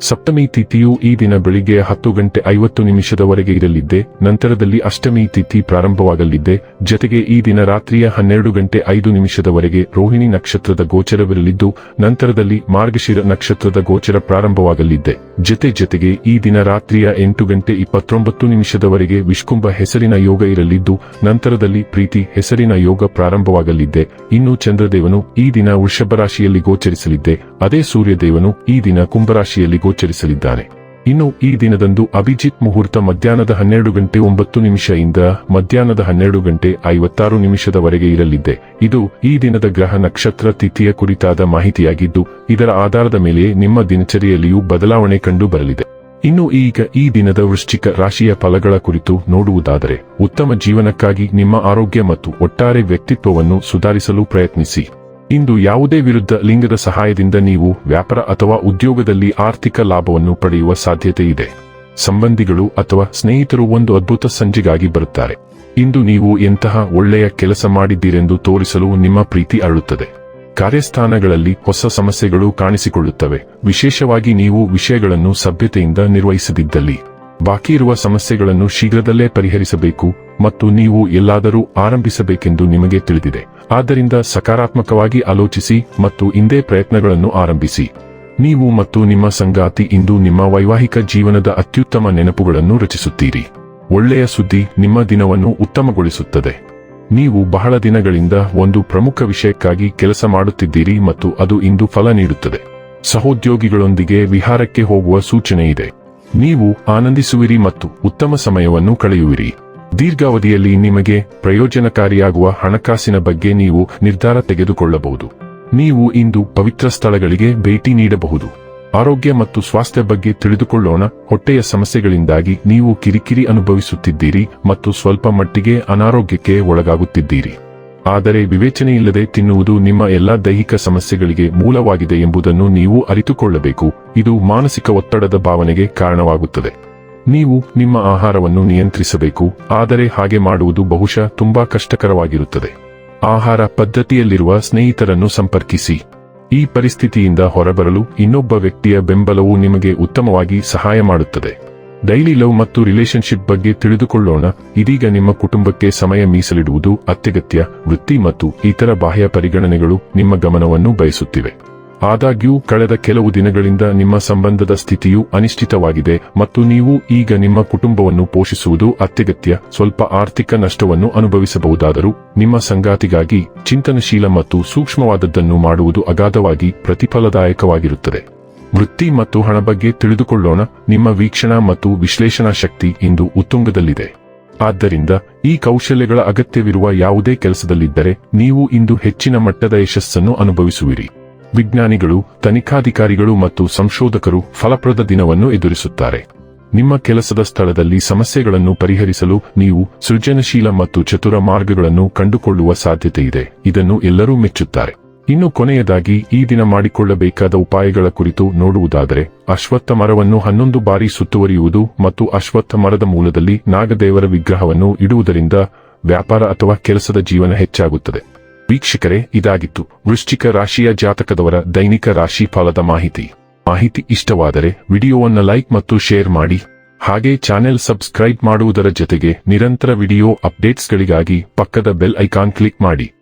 ಸಪ್ತಮಿ ತಿಥಿಯು ಈ ದಿನ ಬೆಳಿಗ್ಗೆ ಹತ್ತು ಗಂಟೆ ಐವತ್ತು ನಿಮಿಷದವರೆಗೆ ಇರಲಿದ್ದೆ, ನಂತರದಲ್ಲಿ ಅಷ್ಟಮಿ ತಿಥಿ ಪ್ರಾರಂಭವಾಗಲಿದ್ದೆ, ಜತೆಗೆ ಈ ದಿನ ರಾತ್ರಿಯ ಹನ್ನೆರಡು ಗಂಟೆ ಐದು ನಿಮಿಷದವರೆಗೆ ರೋಹಿಣಿ ನಕ್ಷತ್ರದ ಗೋಚರವಿರಲಿದ್ದು, ನಂತರದಲ್ಲಿ ಮಾರ್ಗಶಿರ ನಕ್ಷತ್ರದ ಗೋಚರ ಪ್ರಾರಂಭವಾಗಲಿದ್ದೆ. ಜತೆ ಜತೆಗೆ ಈ ದಿನ ರಾತ್ರಿಯ ಎಂಟು ಗಂಟೆ ಇಪ್ಪತ್ತೊಂಬತ್ತು ನಿಮಿಷದವರೆಗೆ ವಿಷ್ಕುಂಬ ಹೆಸರಿನ ಯೋಗ ಇರಲಿದ್ದು, ನಂತರದಲ್ಲಿ ಪ್ರೀತಿ ಹೆಸರಿನ ಯೋಗ ಪ್ರಾರಂಭವಾಗಲಿದ್ದೆ. ಇನ್ನು ಚಂದ್ರದೇವನು ಈ ದಿನ ವೃಷಭ ರಾಶಿಯಲ್ಲಿ ಗೋಚರಿಸಲಿದ್ದೆ. ಅದೇ ಸೂರ್ಯದೇವನು ಈ ದಿನ ಕುಂಭರಾಶಿಯಲ್ಲಿ ಗೋಚರಿಸಲಿದ್ದಾನೆ ಇನ್ನು ಈ ದಿನದಂದು ಅಭಿಜಿತ್ ಮುಹೂರ್ತ ಮಧ್ಯಾಹ್ನದ ಹನ್ನೆರಡು ಗಂಟೆ ಒಂಬತ್ತು ನಿಮಿಷದಿಂದ ಮಧ್ಯಾಹ್ನದ ಹನ್ನೆರಡು ಗಂಟೆ ಐವತ್ತಾರು ನಿಮಿಷದವರೆಗೆ ಇರಲಿದೆ. ಇದು ಈ ದಿನದ ಗ್ರಹ ನಕ್ಷತ್ರ ತಿಥಿಯ ಕುರಿತಾದ ಮಾಹಿತಿಯಾಗಿದ್ದು, ಇದರ ಆಧಾರದ ಮೇಲೆ ನಿಮ್ಮ ದಿನಚರಿಯಲ್ಲಿಯೂ ಬದಲಾವಣೆ ಕಂಡು ಬರಲಿದೆ ಇನ್ನು ಈಗ ಈ ದಿನದ ವೃಶ್ಚಿಕ ರಾಶಿಯ ಫಲಗಳ ಕುರಿತು ನೋಡುವುದಾದರೆ, ಉತ್ತಮ ಜೀವನಕ್ಕಾಗಿ ನಿಮ್ಮ ಆರೋಗ್ಯ ಮತ್ತು ಒಟ್ಟಾರೆ ವ್ಯಕ್ತಿತ್ವವನ್ನು ಸುಧಾರಿಸಲು ಪ್ರಯತ್ನಿಸಿ. ಇಂದು ಯಾವುದೇ ವಿರುದ್ಧ ಲಿಂಗದ ಸಹಾಯದಿಂದ ನೀವು ವ್ಯಾಪಾರ ಅಥವಾ ಉದ್ಯೋಗದಲ್ಲಿ ಆರ್ಥಿಕ ಲಾಭವನ್ನು ಪಡೆಯುವ ಸಾಧ್ಯತೆ ಇದೆ ಸಂಬಂಧಿಗಳು ಅಥವಾ ಸ್ನೇಹಿತರು ಒಂದು ಅದ್ಭುತ ಸಂಜೆಗಾಗಿ ಬರುತ್ತಾರೆ. ಇಂದು ನೀವು ಎಂತಹ ಒಳ್ಳೆಯ ಕೆಲಸ ಮಾಡಿದ್ದೀರೆಂದು ತೋರಿಸಲು ನಿಮ್ಮ ಪ್ರೀತಿ ಅರಳುತ್ತದೆ. ಕಾರ್ಯಸ್ಥಾನಗಳಲ್ಲಿ ಹೊಸ ಸಮಸ್ಯೆಗಳು ಕಾಣಿಸಿಕೊಳ್ಳುತ್ತವೆ. ವಿಶೇಷವಾಗಿ ನೀವು ವಿಷಯಗಳನ್ನು ಸಭ್ಯತೆಯಿಂದ ನಿರ್ವಹಿಸದಿದ್ದಲ್ಲಿ. ಬಾಕಿ ಇರುವ ಸಮಸ್ಯೆಗಳನ್ನು ಶೀಘ್ರದಲ್ಲೇ ಪರಿಹರಿಸಬೇಕು ಮತ್ತು ನೀವು ಎಲ್ಲಾದರೂ ಆರಂಭಿಸಬೇಕೆಂದು ನಿಮಗೆ ತಿಳಿದಿದೆ. ಆದ್ದರಿಂದ ಸಕಾರಾತ್ಮಕವಾಗಿ ಆಲೋಚಿಸಿ ಮತ್ತು ಇಂದೇ ಪ್ರಯತ್ನಗಳನ್ನು ಆರಂಭಿಸಿ. ನೀವು ಮತ್ತು ನಿಮ್ಮ ಸಂಗಾತಿ ಇಂದು ನಿಮ್ಮ ವೈವಾಹಿಕ ಜೀವನದ ಅತ್ಯುತ್ತಮ ನೆನಪುಗಳನ್ನು ರಚಿಸುತ್ತೀರಿ. ಒಳ್ಳೆಯ ಸುದ್ದಿ ನಿಮ್ಮ ದಿನವನ್ನು ಉತ್ತಮಗೊಳಿಸುತ್ತದೆ. ನೀವು ಬಹಳ ದಿನಗಳಿಂದ ಒಂದು ಪ್ರಮುಖ ವಿಷಯಕ್ಕಾಗಿ ಕೆಲಸ ಮಾಡುತ್ತಿದ್ದೀರಿ ಮತ್ತು ಅದು ಇಂದು ಫಲ ನೀಡುತ್ತದೆ. ಸಹೋದ್ಯೋಗಿಗಳೊಂದಿಗೆ ವಿಹಾರಕ್ಕೆ ಹೋಗುವ ಸೂಚನೆ ಇದೆ ನೀವು ಆನಂದಿಸುವಿರಿ ಮತ್ತು ಉತ್ತಮ ಸಮಯವನ್ನು ಕಳೆಯುವಿರಿ. ದೀರ್ಘಾವಧಿಯಲ್ಲಿ ನಿಮಗೆ ಪ್ರಯೋಜನಕಾರಿಯಾಗುವ ಹಣಕಾಸಿನ ಬಗ್ಗೆ ನೀವು ನಿರ್ಧಾರ ತೆಗೆದುಕೊಳ್ಳಬಹುದು. ನೀವು ಇಂದು ಪವಿತ್ರ ಸ್ಥಳಗಳಿಗೆ ಭೇಟಿ ನೀಡಬಹುದು. ಆರೋಗ್ಯ ಮತ್ತು ಸ್ವಾಸ್ಥ್ಯ ಬಗ್ಗೆ ತಿಳಿದುಕೊಳ್ಳೋಣ. ಹೊಟ್ಟೆಯ ಸಮಸ್ಯೆಗಳಿಂದಾಗಿ ನೀವು ಕಿರಿಕಿರಿ ಅನುಭವಿಸುತ್ತಿದ್ದೀರಿ ಮತ್ತು ಸ್ವಲ್ಪ ಮಟ್ಟಿಗೆ ಅನಾರೋಗ್ಯಕ್ಕೆ ಒಳಗಾಗುತ್ತಿದ್ದೀರಿ. ಆದರೆ ವಿವೇಚನೆಯಿಲ್ಲದೆ ತಿನ್ನುವುದು ನಿಮ್ಮ ಎಲ್ಲಾ ದೈಹಿಕ ಸಮಸ್ಯೆಗಳಿಗೆ ಮೂಲವಾಗಿದೆ ಎಂಬುದನ್ನು ನೀವು ಅರಿತುಕೊಳ್ಳಬೇಕು. ಇದು ಮಾನಸಿಕ ಒತ್ತಡದ ಭಾವನೆಗೆ ಕಾರಣವಾಗುತ್ತದೆ. ನೀವು ನಿಮ್ಮ ಆಹಾರವನ್ನು ನಿಯಂತ್ರಿಸಬೇಕು, ಆದರೆ ಹಾಗೆ ಮಾಡುವುದು ಬಹುಶಃ ತುಂಬಾ ಕಷ್ಟಕರವಾಗಿರುತ್ತದೆ. ಆಹಾರ ಪದ್ಧತಿಯಲ್ಲಿರುವ ಸ್ನೇಹಿತರನ್ನು ಸಂಪರ್ಕಿಸಿ. ಈ ಪರಿಸ್ಥಿತಿಯಿಂದ ಹೊರಬರಲು ಇನ್ನೊಬ್ಬ ವ್ಯಕ್ತಿಯ ಬೆಂಬಲವು ನಿಮಗೆ ಉತ್ತಮವಾಗಿ ಸಹಾಯ ಮಾಡುತ್ತದೆ. ಡೈಲಿ ಲವ್ ಮತ್ತು ರಿಲೇಶನ್ಶಿಪ್ ಬಗ್ಗೆ ತಿಳಿದುಕೊಳ್ಳೋಣ. ಇದೀಗ ನಿಮ್ಮ ಕುಟುಂಬಕ್ಕೆ ಸಮಯ ಮೀಸಲಿಡುವುದು ಅತ್ಯಗತ್ಯ. ವೃತ್ತಿ ಮತ್ತು ಇತರ ಬಾಹ್ಯ ಪರಿಗಣನೆಗಳು ನಿಮ್ಮ ಗಮನವನ್ನು ಬಯಸುತ್ತಿವೆ. ಆದಾಗ್ಯೂ, ಕಳೆದ ಕೆಲವು ದಿನಗಳಿಂದ ನಿಮ್ಮ ಸಂಬಂಧದ ಸ್ಥಿತಿಯು ಅನಿಶ್ಚಿತವಾಗಿದೆ ಮತ್ತು ನೀವು ಈಗ ನಿಮ್ಮ ಕುಟುಂಬವನ್ನು ಪೋಷಿಸುವುದು ಅತ್ಯಗತ್ಯ. ಸ್ವಲ್ಪ ಆರ್ಥಿಕ ನಷ್ಟವನ್ನು ಅನುಭವಿಸಬಹುದಾದರೂ, ನಿಮ್ಮ ಸಂಗಾತಿಗಾಗಿ ಚಿಂತನಶೀಲ ಮತ್ತು ಸೂಕ್ಷ್ಮವಾದದ್ದನ್ನು ಮಾಡುವುದು ಅಗಾಧವಾಗಿ ಪ್ರತಿಫಲದಾಯಕವಾಗಿರುತ್ತದೆ. ವೃತ್ತಿ ಮತ್ತು ಹಣ ಬಗ್ಗೆ ತಿಳಿದುಕೊಳ್ಳೋಣ. ನಿಮ್ಮ ವೀಕ್ಷಣಾ ಮತ್ತು ವಿಶ್ಲೇಷಣಾ ಶಕ್ತಿ ಇಂದು ಉತ್ತುಂಗದಲ್ಲಿದೆ. ಆದ್ದರಿಂದ ಈ ಕೌಶಲ್ಯಗಳ ಅಗತ್ಯವಿರುವ ಯಾವುದೇ ಕೆಲಸದಲ್ಲಿದ್ದರೆ ನೀವು ಇಂದು ಹೆಚ್ಚಿನ ಮಟ್ಟದ ಯಶಸ್ಸನ್ನು ಅನುಭವಿಸುವಿರಿ. ವಿಜ್ಞಾನಿಗಳು, ತನಿಖಾಧಿಕಾರಿಗಳು ಮತ್ತು ಸಂಶೋಧಕರು ಫಲಪ್ರದ ದಿನವನ್ನು ಎದುರಿಸುತ್ತಾರೆ. ನಿಮ್ಮ ಕೆಲಸದ ಸ್ಥಳದಲ್ಲಿ ಸಮಸ್ಯೆಗಳನ್ನು ಪರಿಹರಿಸಲು ನೀವು ಸೃಜನಶೀಲ ಮತ್ತು ಚತುರ ಮಾರ್ಗಗಳನ್ನು ಕಂಡುಕೊಳ್ಳುವ ಸಾಧ್ಯತೆಯಿದೆ. ಇದನ್ನು ಎಲ್ಲರೂ ಮೆಚ್ಚುತ್ತಾರೆ. ಇನ್ನು ಕೊನೆಯದಾಗಿ ಈ ದಿನ ಮಾಡಿಕೊಳ್ಳಬೇಕಾದ ಉಪಾಯಗಳ ಕುರಿತು ನೋಡುವುದಾದರೆ, ಅಶ್ವತ್ಥ ಮರವನ್ನು ಹನ್ನೊಂದು ಬಾರಿ ಸುತ್ತುವರಿಯುವುದು ಮತ್ತು ಅಶ್ವತ್ಥ ಮರದ ಮೂಲದಲ್ಲಿ ನಾಗದೇವರ ವಿಗ್ರಹವನ್ನು ಇಡುವುದರಿಂದ ವ್ಯಾಪಾರ ಅಥವಾ ಕೆಲಸದ ಜೀವನ ಹೆಚ್ಚಾಗುತ್ತದೆ. ವೀಕ್ಷಕರೇ, ಇದಾಗಿತ್ತು. ವೃಶ್ಚಿಕ ರಾಶಿಯ ಜಾತಕದವರ ದೈನಿಕ ರಾಶಿ ಫಲದ ಮಾಹಿತಿ. ಮಾಹಿತಿ ಇಷ್ಟವಾದರೆ ವಿಡಿಯೋವನ್ನು ಲೈಕ್ ಮತ್ತು ಶೇರ್ ಮಾಡಿ. ಹಾಗೆ ಚಾನೆಲ್ ಸಬ್ಸ್ಕ್ರೈಬ್ ಮಾಡುವುದರ ಜೊತೆಗೆ ನಿರಂತರ ವಿಡಿಯೋ ಅಪ್ಡೇಟ್ಸ್ಗಳಿಗಾಗಿ ಪಕ್ಕದ ಬೆಲ್ ಐಕಾನ್ ಕ್ಲಿಕ್ ಮಾಡಿ.